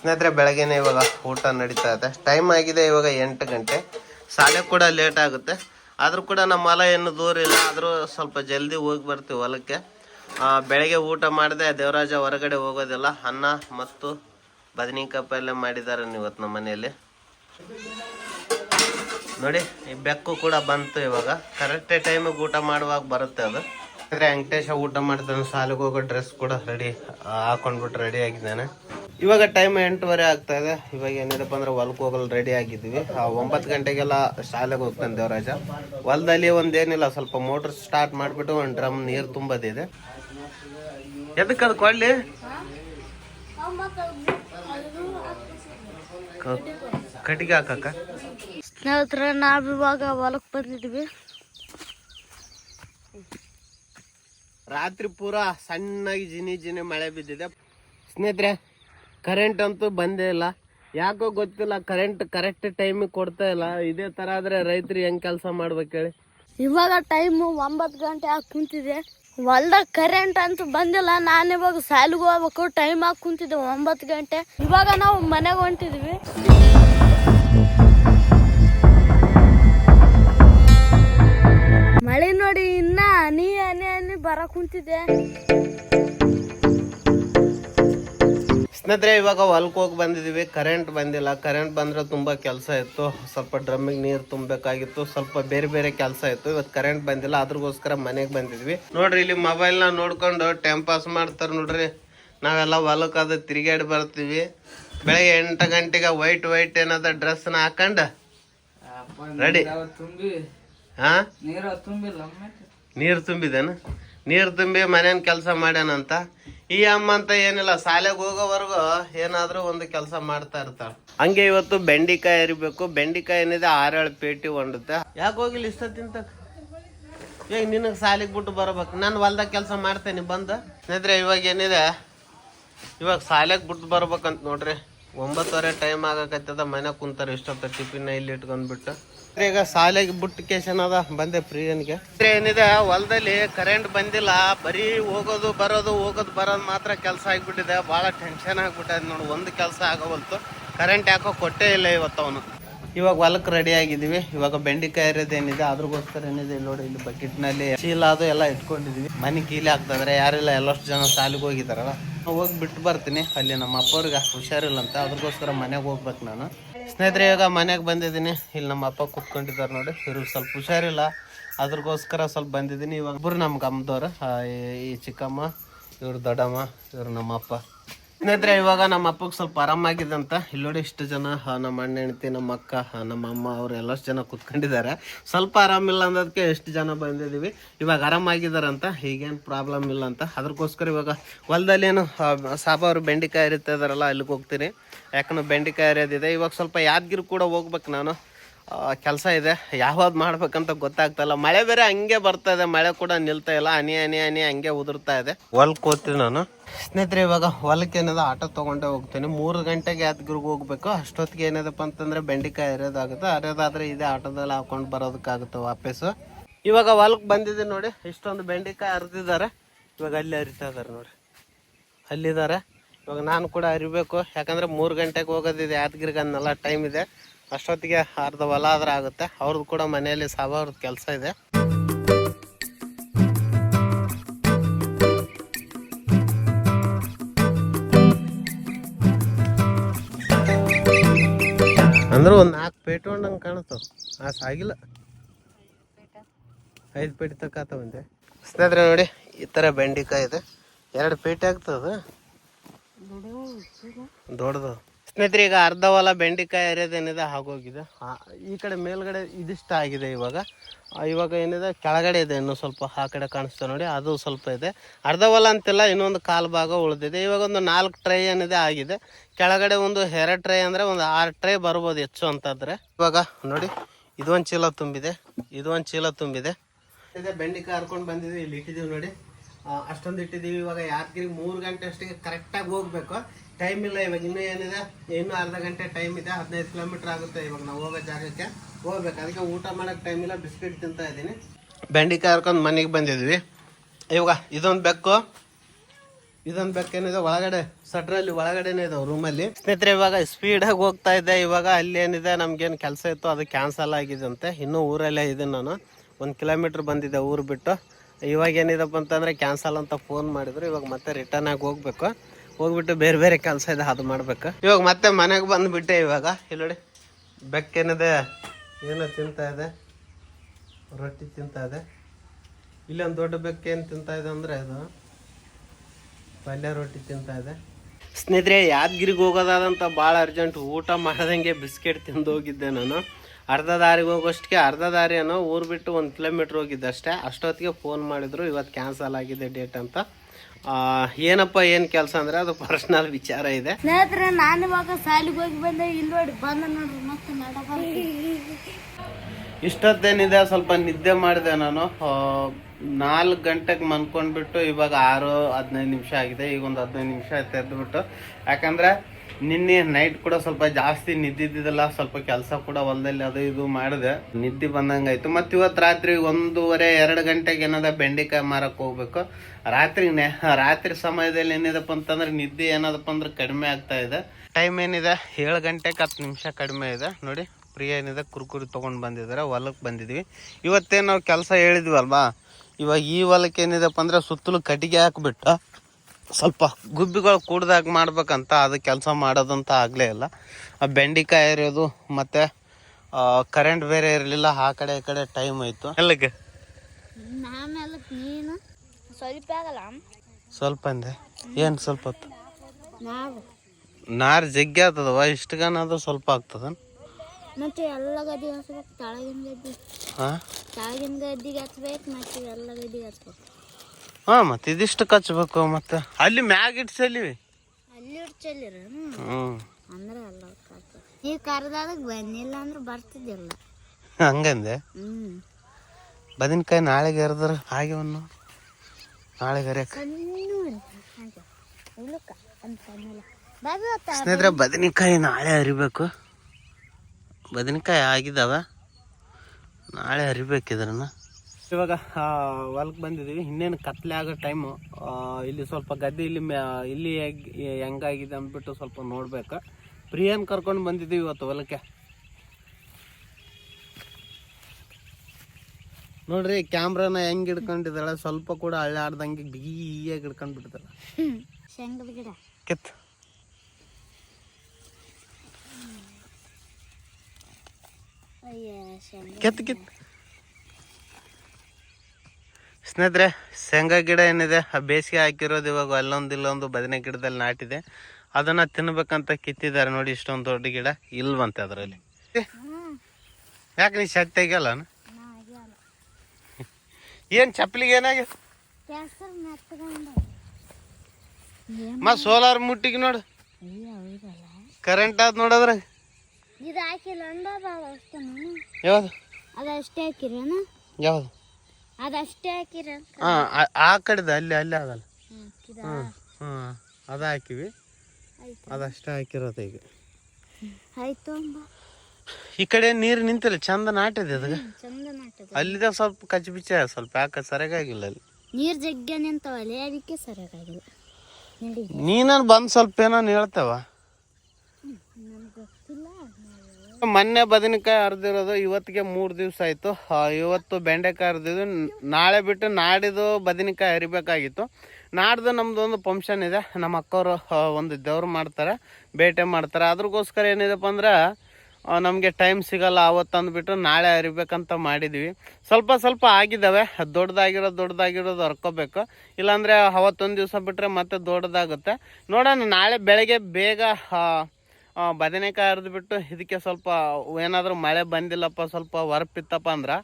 ಸ್ನೇಹಿತರೆ, ಬೆಳಗ್ಗೆನೆ ಇವಾಗ ಊಟ ನಡೀತಾ ಇದೆ. ಟೈಮ್ ಆಗಿದೆ ಇವಾಗ ಎಂಟು ಗಂಟೆ. ಶಾಲೆ ಕೂಡ ಲೇಟ್ ಆಗುತ್ತೆ. ಆದರೂ ಕೂಡ ನಮ್ಮ ಹೊಲ ಏನು ದೂರ ಇಲ್ಲ. ಆದರೂ ಸ್ವಲ್ಪ ಜಲ್ದಿ ಹೋಗಿ ಬರ್ತೀವಿ ಹೊಲಕ್ಕೆ. ಬೆಳಗ್ಗೆ ಊಟ ಮಾಡಿದೆ. ದೇವರಾಜ ಹೊರಗಡೆ ಹೋಗೋದಿಲ್ಲ. ಅನ್ನ ಮತ್ತು ಬದನೆಕಾಯಿ ಪಲ್ಯ ಮಾಡಿದ್ದಾರೆ ಇವತ್ತು ನಮ್ಮ ಮನೆಯಲ್ಲಿ. ನೋಡಿ, ಈ ಬೆಕ್ಕು ಕೂಡ ಬಂತು ಇವಾಗ. ಕರೆಕ್ಟ್ ಟೈಮಿಗೆ ಊಟ ಮಾಡುವಾಗ ಬರುತ್ತೆ ಅದು. ಅಂದರೆ ವೆಂಕಟೇಶ ಊಟ ಮಾಡ್ತಾನೆ. ಶಾಲೆಗೆ ಹೋಗೋ ಡ್ರೆಸ್ ಕೂಡ ರೆಡಿ ಹಾಕೊಂಡ್ಬಿಟ್ಟು ರೆಡಿ ಆಗಿದ್ದಾನೆ. ಇವಾಗ ಟೈಮ್ ಎಂಟುವರೆ ಆಗ್ತಾ ಇದೆ. ಇವಾಗ ಏನಿರಪ್ಪ ಅಂದ್ರೆ ಹೊಲಕ್ಕೆ ಹೋಗಲು ರೆಡಿ ಆಗಿದ್ವಿ. ಆ, ಒಂಬತ್ತು ಗಂಟೆಗೆಲ್ಲ ಶಾಲೆಗೆ ಹೋಗ್ತಾನೆ ದೇವರಾಜ. ಹೊಲದಲ್ಲಿ ಒಂದೇನಿಲ್ಲ ಸ್ವಲ್ಪ ಮೋಟ್ರ್ ಸ್ಟಾರ್ಟ್ ಮಾಡಿಬಿಟ್ಟು ಒಂದು ಡ್ರಮ್ ನೀರು ತುಂಬೋದಿದೆ. ಎದಕ್ಕೆ ಅದು ಕೊಳ್ಳಿ ಕಟ್ಟಿಗೆ ಹಾಕಕ್ಕ? ಸ್ನೇಹಿತರೆ ನಾವಿವಾಗ ಹೊಲಕ್ಕೆ ಬಂದಿದ್ವಿ. ರಾತ್ರಿ ಪೂರಾ ಸಣ್ಣಗೆ ಜಿನಿ ಜಿನಿ ಮಳೆ ಬಿದ್ದಿದೆ. ಸ್ನೇಹಿತರೆ ಕರೆಂಟ್ ಅಂತೂ ಬಂದೇ ಇಲ್ಲ. ಯಾಕೋ ಗೊತ್ತಿಲ್ಲ ಕರೆಂಟ್ ಕರೆಕ್ಟ್ ಟೈಮಿಗೆ ಕೊಡ್ತಾ ಇಲ್ಲ. ಇದೇ ತರ ಆದ್ರೆ ರೈತರು ಹೆಂಗ್ ಕೆಲಸ ಮಾಡ್ಬೇಕು ಹೇಳಿ? ಇವಾಗ ಟೈಮು ಒಂಬತ್ತು ಗಂಟೆ ಆಗಿ ಕುಂತಿದೆ. ಹೊಲ್ದಾಗ ಕರೆಂಟ್ ಅಂತೂ ಬಂದಿಲ್ಲ. ನಾನು ಇವಾಗ ಸಾಲಿಗೆ ಹೋಗ್ಬೇಕು ಟೈಮ್ ಆಗಿ ಕುಂತಿದ್ದೆ ಒಂಬತ್ತು ಗಂಟೆ. ಇವಾಗ ನಾವು ಮನೆಗೆ ಹೊಂಟಿದ್ವಿ. ಮಳೆ ನೋಡಿ ಇನ್ನ ಹನಿ ಹನಿ ಹನಿ ಬರ ಕುಂತಿದೆ. ಸ್ನೇಹಿತರೆ ಇವಾಗ ಹೊಲಕ್ಕೆ ಹೋಗಿ ಬಂದಿದ್ದೀವಿ ಕರೆಂಟ್ ಬಂದಿಲ್ಲ. ಕರೆಂಟ್ ಬಂದರೆ ತುಂಬ ಕೆಲಸ ಇತ್ತು. ಸ್ವಲ್ಪ ಡ್ರಮ್ಮಿಗೆ ನೀರು ತುಂಬಬೇಕಾಗಿತ್ತು. ಸ್ವಲ್ಪ ಬೇರೆ ಬೇರೆ ಕೆಲಸ ಇತ್ತು. ಇವತ್ತು ಕರೆಂಟ್ ಬಂದಿಲ್ಲ. ಅದ್ರಗೋಸ್ಕರ ಮನೆಗೆ ಬಂದಿದ್ವಿ. ನೋಡ್ರಿ ಇಲ್ಲಿ ಮೊಬೈಲ್ನ ನೋಡ್ಕೊಂಡು ಟೈಮ್ ಪಾಸ್ ಮಾಡ್ತಾರೆ ನೋಡ್ರಿ. ನಾವೆಲ್ಲ ಹೊಲಕ್ಕೆ ಅದು ತಿರುಗಾಡಿ ಬರ್ತೀವಿ. ಬೆಳಗ್ಗೆ ಎಂಟು ಗಂಟೆಗೆ ವೈಟ್ ವೈಟ್ ಏನದ ಡ್ರೆಸ್ನ ಹಾಕೊಂಡು? ರೆಡಿ ತುಂಬಿ ಹಾ? ನೀರು ತುಂಬಿಲ್ಲ ನೀರು ತುಂಬಿದೇನು? ನೀರು ತುಂಬಿ ಮನೇನ ಕೆಲಸ ಮಾಡ್ಯಾನಂತ? ಈ ಅಮ್ಮ ಅಂತ ಏನಿಲ್ಲ ಶಾಲೆಗೆ ಹೋಗೋವರೆಗೂ ಏನಾದ್ರೂ ಒಂದು ಕೆಲಸ ಮಾಡ್ತಾ ಇರ್ತಾಳ. ಹಂಗೆ ಇವತ್ತು ಬೆಂಡಿಕಾಯಿ ಅರಿಬೇಕು. ಬೆಂಡಿಕಾಯಿ ಏನಿದೆ ಆರೇಳು ಪೇಟಿ ಒಂಡುತ್ತೆ. ಯಾಕೆ ಹೋಗಿಲ್ಲ ಇಷ್ಟ ತಿಂತ ಈಗ ನಿನಗೆ ಶಾಲೆಗೆ ಬಿಟ್ಟು ಬರ್ಬೇಕು. ನಾನು ಹೊಲ್ದಾಗ ಕೆಲಸ ಮಾಡ್ತೇನೆ ಬಂದು. ಸ್ನೇಹಿತರೆ ಇವಾಗ ಏನಿದೆ? ಇವಾಗ ಶಾಲೆಗೆ ಬಿಟ್ಟು ಬರ್ಬೇಕಂತ ನೋಡ್ರಿ. ಒಂಬತ್ತುವರೆ ಟೈಮ್ ಆಗಕತ್ತದ ಮನೆ ಕುಂತಾರೆ ಇಷ್ಟೊತ್ತ ಟಿಫಿನ್ ಇಲ್ಲಿ ಇಟ್ಕೊಂಡ್ಬಿಟ್ಟು. ಈಗ ಶಾಲೆಗೆ ಬಿಟ್ಟು ಕೇಶನ್ ಅದ, ಬಂದೆ ಪ್ರಿಯನ್ಗೆ. ಏನಿದೆ, ಹೊಲದಲ್ಲಿ ಕರೆಂಟ್ ಬಂದಿಲ್ಲ, ಬರೀ ಹೋಗೋದು ಬರೋದು ಹೋಗೋದು ಬರೋದು ಮಾತ್ರ ಕೆಲಸ ಆಗಿಬಿಟ್ಟಿದೆ, ಭಾಳ ಟೆನ್ಷನ್ ಆಗಿಬಿಟ್ಟಿದೆ ನೋಡಿ, ಒಂದು ಕೆಲಸ ಆಗೋವಲ್ತು ಕರೆಂಟ್ ಯಾಕೋ ಕೊಟ್ಟೇ ಇಲ್ಲ ಇವತ್ತು ಅವನು. ಇವಾಗ ಹೊಲಕ್ಕೆ ರೆಡಿ ಆಗಿದೀವಿ ಇವಾಗ ಬೆಂಡಿಕಾಯಿ ಇರೋದು ಏನಿದೆ, ಅದ್ರಗೋಸ್ಕರ ಏನಿದೆ ನೋಡಿ, ಇಲ್ಲಿ ಬಕೆಟ್ನಲ್ಲಿ ಚೀಲ ಅದು ಎಲ್ಲ ಇಟ್ಕೊಂಡಿದೀವಿ. ಮನೆ ಕೀಲಿ ಆಗ್ತದ್ರೆ ಯಾರೆಲ್ಲ, ಎಲ್ಲಷ್ಟು ಜನ ಸಾಲಿಗೆ ಹೋಗಿದಾರಲ್ಲ ಹೋಗಿ ಬಿಟ್ಟು ಬರ್ತೀನಿ, ಅಲ್ಲಿ ನಮ್ಮ ಅಪ್ಪವ್ರಿಗೆ ಹುಷಾರಿಲ್ಲ ಅಂತ, ಅದ್ರಗೋಸ್ಕರ ಮನೆಗೆ ಹೋಗ್ಬೇಕು ನಾನು. ಸ್ನೇಹಿತರೆ, ಇವಾಗ ಮನೆಗೆ ಬಂದಿದ್ದೀನಿ. ಇಲ್ಲಿ ನಮ್ಮ ಅಪ್ಪ ಕುತ್ಕೊಂಡಿದ್ದಾರೆ ನೋಡಿ. ಇವ್ರಿಗೆ ಸ್ವಲ್ಪ ಹುಷಾರಿಲ್ಲ. ಅದ್ರಗೋಸ್ಕರ ಸ್ವಲ್ಪ ಬಂದಿದ್ದೀನಿ. ಇವಾಗ ಇಬ್ಬರು ನಮ್ಮ ಗಮ್ಮದವ್ರು ಈ ಚಿಕ್ಕಮ್ಮ, ಇವ್ರು ದೊಡ್ಡಮ್ಮ, ಇವ್ರು ನಮ್ಮ ಅಪ್ಪ ಸ್ನೇಹಿತರೆ, ಇವಾಗ ನಮ್ಮ ಅಪ್ಪಗೆ ಸ್ವಲ್ಪ ಆರಾಮಾಗಿದೆ ಅಂತ. ಇಲ್ಲಿ ಇಷ್ಟು ಜನ ನಮ್ಮ ಅಣ್ಣ, ಹೆಂಡತಿ, ನಮ್ಮ ಅಕ್ಕ ನಮ್ಮ ಅಮ್ಮ, ಅವ್ರು ಎಲ್ಲಷ್ಟು ಜನ ಕುತ್ಕೊಂಡಿದ್ದಾರೆ. ಸ್ವಲ್ಪ ಆರಾಮಿಲ್ಲ ಅನ್ನೋದಕ್ಕೆ ಎಷ್ಟು ಜನ ಬಂದಿದ್ದೀವಿ. ಇವಾಗ ಆರಾಮಾಗಿದ್ದಾರಂತ ಈಗೇನು ಪ್ರಾಬ್ಲಮ್ ಇಲ್ಲ ಅಂತ. ಅದಕ್ಕೋಸ್ಕರ ಇವಾಗ ಹೊಲದಲ್ಲಿ ಏನು ಸಾಬ ಅವರು ಬೆಂಡಿಕಾಯಿ ಇದಾರಲ್ಲ ಅಲ್ಲಿಗೆ ಹೋಗ್ತೀನಿ. ಯಾಕಂದ್ರೆ ಬೆಂಡಿಕಾಯಿ ಹರಿಯೋದಿದೆ. ಇವಾಗ ಸ್ವಲ್ಪ ಯಾದಗಿರಿ ಕೂಡ ಹೋಗ್ಬೇಕು ನಾನು. ಕೆಲಸ ಇದೆ. ಯಾವಾಗ ಮಾಡ್ಬೇಕಂತ ಗೊತ್ತಾಗ್ತಾ ಮಳೆ ಬೇರೆ ಹಂಗೆ ಬರ್ತಾ ಇದೆ. ಮಳೆ ಕೂಡ ನಿಲ್ತಾ ಇಲ್ಲ. ಅನಿ ಅನಿ ಅನಿ ಹಂಗೆ ಉದುರ್ತಾ ಇದೆ. ಹೊಲಕ್ಕೆ ಹೋಗ್ತೀನಿ ನಾನು. ಸ್ನೇಹಿತರೆ ಇವಾಗ ಹೊಲಕ್ಕೆ ಏನದ ಆಟೋ ತಗೊಂಡೇ ಹೋಗ್ತೀನಿ. ಮೂರು ಗಂಟೆಗೆ ಯಾದಗಿರಿಗೆ ಹೋಗ್ಬೇಕು. ಅಷ್ಟೊತ್ತಿಗೆ ಏನಿದೆಪ್ಪ ಅಂತಂದ್ರೆ ಬೆಂಡೆಕಾಯಿ ಹರಿಯೋದಾಗುತ್ತೆ. ಹರಿಯೋದಾದ್ರೆ ಇದೇ ಆಟೋದಲ್ಲಿ ಹಾಕೊಂಡು ಬರೋದಕ್ಕಾಗುತ್ತೆ ವಾಪಸ್ಸು. ಇವಾಗ ಹೊಲಕ್ಕೆ ಬಂದಿದೆ ನೋಡಿ. ಇಷ್ಟೊಂದು ಬೆಂಡೆಕಾಯಿ ಹರಿದಿದ್ದಾರೆ. ಇವಾಗ ಅಲ್ಲಿ ಅರಿತಾ ಇದಾರೆ ನೋಡಿ. ಅಲ್ಲಿದ್ದಾರೆ. ಇವಾಗ ನಾನು ಕೂಡ ಅರಿಬೇಕು ಯಾಕಂದ್ರೆ ಮೂರು ಗಂಟೆಗೆ ಹೋಗೋದಿದೆ, ಯಾದಗಿರಿಗನ್ನೆಲ್ಲ ಟೈಮ್ ಇದೆ. ಅಷ್ಟೊತ್ತಿಗೆ ಅರ್ಧ ಹೊಲ ಆದ್ರೆ ಆಗುತ್ತೆ. ಅವ್ರದ್ದು ಕೂಡ ಮನೆಯಲ್ಲಿ ಸಾವಿರದ ಕೆಲಸ ಇದೆ. ಅಂದ್ರೆ ಒಂದು ನಾಲ್ಕು ಪೇಟೆ ಹೊಂಡಂಗೆ ಕಾಣುತ್ತವ ಆ ಸಾಗಿಲ್ಲ. ಐದು ಪೇಟೆ ತಕ್ಕ ಬಂದೆ ಸ್ನೇಹಿತರೆ ನೋಡಿ, ಈ ಥರ ಬೆಂಡೆಕಾಯಿ ಇದೆ. ಎರಡು ಪೇಟೆ ಆಗ್ತದ ದೊಡ್ಡದು. ಸ್ನೇಹಿತರೆ, ಈಗ ಅರ್ಧ ಹೊಲ ಬೆಂಡೆಕಾಯಿ ಹರಿಯೋದೇನಿದೆ ಆಗೋಗಿದೆ. ಈ ಕಡೆ ಮೇಲ್ಗಡೆ ಇದಿಷ್ಟ ಆಗಿದೆ ಇವಾಗ. ಇವಾಗ ಏನಿದೆ, ಕೆಳಗಡೆ ಇದೆ ಇನ್ನೂ ಸ್ವಲ್ಪ, ಆ ಕಡೆ ಕಾಣಿಸ್ತಾ ನೋಡಿ, ಅದು ಸ್ವಲ್ಪ ಇದೆ. ಅರ್ಧ ಹೊಲ ಅಂತಿಲ್ಲ, ಇನ್ನೊಂದು ಕಾಲು ಭಾಗ ಉಳಿದಿದೆ. ಇವಾಗ ಒಂದು ನಾಲ್ಕು ಟ್ರೈ ಏನಿದೆ, ಆಗಿದೆ. ಕೆಳಗಡೆ ಒಂದು ಎರಡು ಟ್ರೈ ಅಂದರೆ ಒಂದು ಆರು ಟ್ರೈ ಬರ್ಬೋದು ಹೆಚ್ಚು ಅಂತಂದರೆ. ಇವಾಗ ನೋಡಿ ಇದೊಂದು ಚೀಲ ತುಂಬಿದೆ ಇದೊಂದು ಚೀಲ ತುಂಬಿದೆ. ಇದೆ, ಬೆಂಡೆಕಾಯಿ ಹರ್ಕೊಂಡು ಬಂದಿದ್ದೀವಿ ಇಲ್ಲಿ ಇಟ್ಟಿದ್ದೀವಿ ನೋಡಿ. ಅಷ್ಟೊಂದು ಇಟ್ಟಿದ್ದೀವಿ. ಇವಾಗ ಯಾದಗಿರಿ ಮೂರು ಗಂಟೆ ಅಷ್ಟಿಗೆ ಕರೆಕ್ಟಾಗಿ ಹೋಗ್ಬೇಕು. ಟೈಮ್ ಇಲ್ಲ ಇವಾಗ. ಇನ್ನೂ ಏನಿದೆ? ಇನ್ನೂ ಅರ್ಧ ಗಂಟೆ ಟೈಮ್ ಇದೆ. ಹದಿನೈದು ಕಿಲೋಮೀಟರ್ ಆಗುತ್ತೆ ಇವಾಗ ನಾವು ಹೋಗೋ ಜಾಗಕ್ಕೆ. ಹೋಗ್ಬೇಕು. ಅದಕ್ಕೆ ಊಟ ಮಾಡೋಕ್ಕೆ ಟೈಮ್ ಇಲ್ಲ. ಬಿಸ್ಕೆಟ್ ತಿಂತಾ ಇದ್ದೀನಿ. ಬೆಂಡೆಕಾಯಿ ಹರ್ಕೊಂಡು ಮನೆಗೆ ಬಂದಿದ್ವಿ. ಇವಾಗ ಇದೊಂದು ಬೆಕ್ಕು. ಇದೊಂದು ಬೆಕ್ಕೇನಿದೆ ಒಳಗಡೆ, ಸಟ್ರಲ್ಲಿ ಒಳಗಡೆನೇ ಇದಾವೆ ರೂಮಲ್ಲಿ ಸ್ನೇಹಿತರೆ, ಇವಾಗ ಸ್ಪೀಡಾಗಿ ಹೋಗ್ತಾ ಇದ್ದೆ. ಇವಾಗ ಅಲ್ಲಿ ಏನಿದೆ? ನಮ್ಗೇನು ಕೆಲಸ ಇತ್ತು. ಅದು ಕ್ಯಾನ್ಸಲ್ ಆಗಿದೆ ಅಂತೆ ಇನ್ನೂ ಊರಲ್ಲೇ ಇದ್ದೀನಿ ನಾನು. ಒಂದು ಕಿಲೋಮೀಟ್ರ್ ಬಂದಿದ್ದೆ ಊರು ಬಿಟ್ಟು. ಇವಾಗ ಏನಿದಪ್ಪ ಅಂತಂದರೆ ಕ್ಯಾನ್ಸಲ್ ಅಂತ ಫೋನ್ ಮಾಡಿದ್ರು. ಇವಾಗ ಮತ್ತೆ ರಿಟರ್ನ್ ಆಗಿ ಹೋಗ್ಬೇಕು. ಹೋಗ್ಬಿಟ್ಟು ಬೇರೆ ಬೇರೆ ಕೆಲಸ ಇದೆ, ಅದು ಮಾಡ್ಬೇಕು. ಇವಾಗ ಮತ್ತೆ ಮನೆಗೆ ಬಂದುಬಿಟ್ಟೆ ಇವಾಗ. ಇಲ್ಲಿ ಬೆಕ್ಕೇನಿದೆ. ಏನೋ ತಿಂತಾ ಇದೆ? ರೊಟ್ಟಿ ತಿಂತಾ ಇದೆ. ಇಲ್ಲೊಂದು ದೊಡ್ಡ ಬೆಕ್ಕೇನು ತಿಂತಾ ಇದೆ ಅಂದರೆ ಅದು ಪಲ್ಯ ರೊಟ್ಟಿ ತಿಂತಾ ಇದೆ. ಸ್ನೇಹಿತರೆ, ಯಾದಗಿರಿಗೆ ಹೋಗೋದಾದಂಥ ಭಾಳ ಅರ್ಜೆಂಟ್ ಊಟ ಮಾಡ್ದಂಗೆ ಬಿಸ್ಕೆಟ್ ತಿಂದು ಹೋಗಿದ್ದೆ ನಾನು. ಅರ್ಧ ದಾರಿಗೆ ಹೋಗೋಷ್ಟಕ್ಕೆ ಅರ್ಧ ದಾರಿ ಏನೋ ಊರು ಬಿಟ್ಟು ಒಂದು ಕಿಲೋಮೀಟ್ರ್ ಹೋಗಿದ್ದಷ್ಟೇ. ಅಷ್ಟೊತ್ತಿಗೆ ಫೋನ್ ಮಾಡಿದ್ರು ಇವತ್ತು ಕ್ಯಾನ್ಸಲ್ ಆಗಿದೆ ಡೇಟ್ ಅಂತ. ಏನಪ್ಪ ಏನು ಕೆಲಸ ಅಂದರೆ ಅದು ಪರ್ಸ್ನಲ್ ವಿಚಾರ ಇದೆ. ಸ್ನೇಹಿತರೆ ನಾನು ಇವಾಗ ಸಾಲಿಗೆ ಹೋಗಿ ಬಂದೆ. ಇಲ್ಲಿ ನೋಡಿ ಬಂದ ನೋಡ್ರಿ ಮತ್ತೆ ನಡ ಇಷ್ಟೊತ್ತೇನಿದೆ ಸ್ವಲ್ಪ ನಿದ್ದೆ ಮಾಡಿದೆ ನಾನು. ನಾಲ್ಕು ಗಂಟೆಗೆ ಮನ್ಕೊಂಡ್ಬಿಟ್ಟು ಇವಾಗ ಆರು, ಹದಿನೈದು ನಿಮಿಷ ಆಗಿದೆ. ಈಗ ಒಂದು ಹದಿನೈದು ನಿಮಿಷ ತೆರೆದ್ಬಿಟ್ಟು ಎದ್ದುಬಿಟ್ಟು ಯಾಕಂದ್ರೆ ನಿನ್ನೆ ನೈಟ್ ಕೂಡ ಸ್ವಲ್ಪ ಜಾಸ್ತಿ ನಿದ್ದಿದ್ದಿದ್ದಲ್ಲ, ಸ್ವಲ್ಪ ಕೆಲಸ ಕೂಡ ಹೊಲದಲ್ಲಿ ಅದು ಇದು ಮಾಡಿದೆ. ನಿದ್ದೆ ಬಂದಂಗಾಯ್ತು. ಮತ್ತು ಇವತ್ತು ರಾತ್ರಿ ಒಂದೂವರೆ, ಎರಡು ಗಂಟೆಗೆ ಏನದ ಬೆಂಡೆಕಾಯಿ ಮಾರಕ್ಕೆ ಹೋಗ್ಬೇಕು. ರಾತ್ರಿ ರಾತ್ರಿ ಸಮಯದಲ್ಲಿ ಏನಿದೆಪ್ಪ ಅಂತಂದ್ರೆ ನಿದ್ದೆ ಏನದಪ್ಪ ಅಂದ್ರೆ ಕಡಿಮೆ ಆಗ್ತಾ ಇದೆ. ಟೈಮ್ ಏನಿದೆ? ಏಳು ಗಂಟೆಗೆ ಹತ್ತು ನಿಮಿಷ ಕಡಿಮೆ ಇದೆ. ನೋಡಿ, ಪ್ರಿಯ ಏನಿದೆ, ಕುರ್ಕುರಿ ತೊಗೊಂಡು ಬಂದಿದ್ದಾರೆ ಹೊಲಕ್ಕೆ ಬಂದಿದ್ವಿ. ಇವತ್ತೇನು ನಾವು ಕೆಲಸ ಹೇಳಿದ್ವಲ್ವಾ? ಇವಾಗ ಈ ಹೊಲಕ್ಕೆ ಏನಿದೆಪ್ಪ ಅಂದ್ರೆ ಸುತ್ತಲೂ ಕಟ್ಟಿಗೆ ಹಾಕ್ಬಿಟ್ಟು ಸ್ವಲ್ಪ ಗುಬ್ಬಿಗಳು ಕೂಡ್ದಾಗ ಮಾಡ್ಬೇಕಂತ ಅದು ಕೆಲಸ ಮಾಡೋದಂತ ಆಗಲೇ ಇಲ್ಲ. ಆ ಬೆಂಡಿಕಾಯಿ ಇರೋದು ಮತ್ತು ಕರೆಂಟ್ ಬೇರೆ ಇರಲಿಲ್ಲ ಆ ಕಡೆ ಈ ಕಡೆ ಟೈಮ್ ಆಯಿತು. ಎಲ್ಲಕ್ಕೆ ಸ್ವಲ್ಪ ಅಂದೆ. ಏನು ಸ್ವಲ್ಪ ಹೊತ್ತು? ನಾರು. ಜಗ್ಗಿ ಆಗ್ತದವ ಅದು ಸ್ವಲ್ಪ ಆಗ್ತದ ಮತ್ತೆ ಎಲ್ಲ ಗದ್ದೆ ಹಚ್ಬೇಕು ತಳಗಿನ ಗದ್ದೆ. ಹಾಂ? ತಳಗಿನ ಗದ್ದಿಗೆ ಹಚ್ಬೇಕು ಮತ್ತೆ ಎಲ್ಲ ಗದ್ದಿಗೆ ಹಚ್ಬೇಕು ಹಾಂ ಮತ್ತೆ ಇದಿಷ್ಟು ಕಚ್ಬೇಕು ಮತ್ತೆ. ಅಲ್ಲಿ ಮ್ಯಾಗ ಇಟ್ಸಲಿವಿ ಅಲ್ಲಿ ಚೆಲ್ಲಿರ ಹ್ಞೂ ಅಂದ್ರೆ ಎಲ್ಲ ನೀವು ಕರೆದಾಗ ಬಂದಿಲ್ಲ ಅಂದ್ರೆ ಬರ್ತಿದ್ದಿಲ್ಲ. ಹಂಗಂದೆ? ಹ್ಮ್. ಬದನೆಕಾಯಿ ನಾಳೆಗೆ ಎರ್ದ್ರ ಹಾಗೆ ಒಂದು ನಾಳೆಗೆ ಹೊತ್ತ ಸ್ನೇಹಿತರೆ ಬದನೆಕಾಯಿ ನಾಳೆ ಹರಿಬೇಕು. ಬದನೆಕಾಯಿ ಆಗಿದಾವ ನಾಳೆ ಹರಿಬೇಕಿದ್ರನ್ನ ಇವಾಗ ಹೊಲಕ್ಕೆ ಬಂದಿದ್ದೀವಿ ಇನ್ನೇನು ಕತ್ಲೆ ಆಗೋ ಟೈಮು ಇಲ್ಲಿ ಸ್ವಲ್ಪ ಗದ್ದೆ ಇಲ್ಲಿ ಮ್ಯಾ ಇಲ್ಲಿ ಹೆಗ್- ಹೆಂಗಾಗಿದೆ ಅಂದ್ಬಿಟ್ಟು ಸ್ವಲ್ಪ ನೋಡ್ಬೇಕು. ಪ್ರಿಯನ್ ಕರ್ಕೊಂಡು ಬಂದಿದ್ದೀವಿ ಇವತ್ತು ಹೊಲಕ್ಕೆ. ನೋಡ್ರಿ ಕ್ಯಾಮ್ರಾನ ಹೆಂಗ್ ಹಿಡ್ಕೊಂಡಿದ್ದಾಳೆ? ಸ್ವಲ್ಪ ಕೂಡ ಹಳ್ಳಾಡ್ದಂಗೆ ಬಿಗಿಯಾಗಿ ಹಿಡ್ಕೊಂಡು ಬಿಡ್ತಾಳೆ ಶೇಂಗದ ಗಿಡ ಕೆತ್ ಅಯ್ಯ ಶೇಂಗ ಕೆತ್ ಸ್ನೇಹಿತರೆ ಶೇಂಗಾ ಗಿಡ ಏನಿದೆ ಆ ಬೇಸಿಗೆ ಹಾಕಿರೋದು ಇವಾಗ ಅಲ್ಲೊಂದು ಇಲ್ಲೊಂದು ಬದನೆ ಗಿಡದಲ್ಲಿ ನಾಟಿದೆ. ಅದನ್ನ ತಿನ್ಬೇಕಂತ ಕಿತ್ತಿದ್ದಾರೆ ನೋಡಿ ಇಷ್ಟೊಂದು ದೊಡ್ಡ ಗಿಡ ಇಲ್ವಂತೆ ಅದರಲ್ಲಿ. ಯಾಕೆ ನೀ ಶಕ್ತಿ ತೆಗಿಯಲ್ಲ ಏನ್ ಚಪ್ಪಲಿಗೆ ಏನಾಗಿ ಮ ಸೋಲಾರ್ ಮುಟ್ಟಿಗೆ ನೋಡು. ಕರೆಂಟ್ ಆದ್ ನೋಡದ್ರ ಇದು ಹಾಕಿಲ್ಲ ಯಾವ್ದು? ಅದಷ್ಟೇ ಹಾಕಿರೇನು? ಯಾವ್ದು? ಅದಷ್ಟೇ ಹಾಕಿರ ಹಾಂ ಆ- ಕಡೆದ ಅಲ್ಲಿ ಅಲ್ಲಿ ಆಗಲ್ಲ. ಹಾಂ ಹಾಂ ಅದು ಹಾಕಿವಿ. ಅದಷ್ಟೇ ಹಾಕಿರೋದು ಈಗ. ಆಯ್ತು ಈ ಕಡೆ ನೀರು ನಿಂತಿಲ್ಲ ಚಂದ ನಾಟಿದೆ ಅದಾಗ ಅಲ್ಲಿದೆ ಸ್ವಲ್ಪ ಕಚ್ಚಿ ಬಿಚ್ಚ ಸ್ವಲ್ಪ ಯಾಕ ಸರಿಯಾಗಿಲ್ಲ ಅಲ್ಲಿ. ನೀರ್ ಜಗ್ಗ ನಿಂತವಲ್ಲ ಅದಕ್ಕೆ ಸರಿಯಾಗಿಲ್ಲ ನೀನನ್ ಬಂದ್ ಸ್ವಲ್ಪ ಏನೋ ಹೇಳ್ತೇವ? ಮೊನ್ನೆ ಬದನೆಕಾಯಿ ಅರ್ದಿರೋದು ಇವತ್ತಿಗೆ ಮೂರು ದಿವಸ ಆಯಿತು. ಇವತ್ತು ಬೆಂಡೆಕಾಯಿ ಹರಿದಿದ್ದು ನಾಳೆ ಬಿಟ್ಟು ನಾಡಿದ್ದು ಬದನೆಕಾಯಿ ಹರಿಬೇಕಾಗಿತ್ತು. ನಾಡ್ದು ನಮ್ಮದು ಒಂದು ಫಂಕ್ಷನ್ ಇದೆ. ನಮ್ಮ ಅಕ್ಕವರು ಒಂದು ದೇವ್ರು ಮಾಡ್ತಾರೆ, ಬೇಟೆ ಮಾಡ್ತಾರೆ. ಅದ್ರಗೋಸ್ಕರ ಏನಿದೆಪ್ಪ ಅಂದ್ರೆ ನಮಗೆ ಟೈಮ್ ಸಿಗಲ್ಲ ಅವತ್ತು ಅಂದ್ಬಿಟ್ಟು ನಾಳೆ ಹರಿಬೇಕಂತ ಮಾಡಿದ್ವಿ. ಸ್ವಲ್ಪ ಸ್ವಲ್ಪ ಆಗಿದ್ದಾವೆ. ದೊಡ್ಡದಾಗಿರೋದು ದೊಡ್ಡದಾಗಿರೋದು ಹರ್ಕೋಬೇಕು. ಇಲ್ಲಾಂದರೆ ಅವತ್ತೊಂದು ದಿವಸ ಬಿಟ್ಟರೆ ಮತ್ತೆ ದೊಡ್ಡದಾಗುತ್ತೆ. ನೋಡೋಣ, ನಾಳೆ ಬೆಳಗ್ಗೆ ಬೇಗ ಬದನೆಕಾಯಿ ಹರಿದು ಬಿಟ್ಟು ಇದಕ್ಕೆ ಸ್ವಲ್ಪ ಏನಾದರೂ ಮಳೆ ಬಂದಿಲ್ಲಪ್ಪ ಸ್ವಲ್ಪ ಹೊರಪಿತ್ತಪ್ಪ ಅಂದ್ರೆ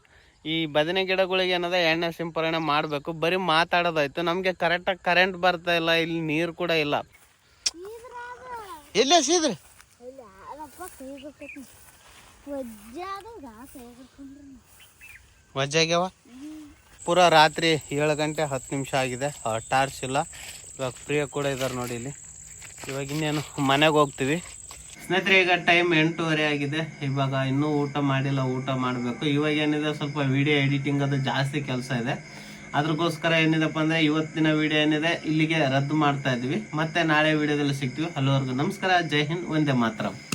ಈ ಬದನೆ ಗಿಡಗಳಿಗೆ ಏನದ ಎಣ್ಣೆ ಸಿಂಪರಣೆ ಮಾಡಬೇಕು. ಬರೀ ಮಾತಾಡೋದಾಯ್ತು. ನಮಗೆ ಕರೆಕ್ಟಾಗಿ ಕರೆಂಟ್ ಬರ್ತಾ ಇಲ್ಲ ಇಲ್ಲಿ ನೀರು ಕೂಡ ಇಲ್ಲ. ಎಲ್ಲೇ ಸೀದ್ರಿ ಇಲ್ಲ ಗಾಸ ವಜ್ಜಾಗ್ಯಾವ ಪೂರಾ ರಾತ್ರಿ ಏಳು ಗಂಟೆ ಹತ್ತು ನಿಮಿಷ ಆಗಿದೆ. ಟಾರ್ಚ್ ಇಲ್ಲ. ಇವಾಗ ಪ್ರಿಯ ಕೂಡ ಇದ್ದಾರೆ ನೋಡಿ ಇಲ್ಲಿ. ಇವಾಗ ಇನ್ನೇನು ಮನೆಗೆ ಹೋಗ್ತೀವಿ. ಸ್ನೇಹಿತರೆ, ಈಗ ಟೈಮ್ ಎಂಟೂವರೆ ಆಗಿದೆ. ಇವಾಗ ಇನ್ನೂ ಊಟ ಮಾಡಿಲ್ಲ, ಊಟ ಮಾಡಬೇಕು. ಇವಾಗ ಏನಿದೆ, ಸ್ವಲ್ಪ ವಿಡಿಯೋ ಎಡಿಟಿಂಗ್ ಅದು ಜಾಸ್ತಿ ಕೆಲಸ ಇದೆ. ಅದಕ್ಕೋಸ್ಕರ ಏನಿದೆಪ್ಪ ಅಂದರೆ, ಇವತ್ತಿನ ವಿಡಿಯೋ ಏನಿದೆ, ಇಲ್ಲಿಗೆ ರದ್ದು ಮಾಡ್ತಾ ಇದ್ದೀವಿ ಮತ್ತೆ ನಾಳೆ ವಿಡಿಯೋದಲ್ಲಿ ಸಿಗ್ತೀವಿ. ಅಲ್ಲಿವರೆಗೂ ನಮಸ್ಕಾರ. ಜೈ ಹಿಂದ್ ಒಂದೇ ಮಾತ್ರ.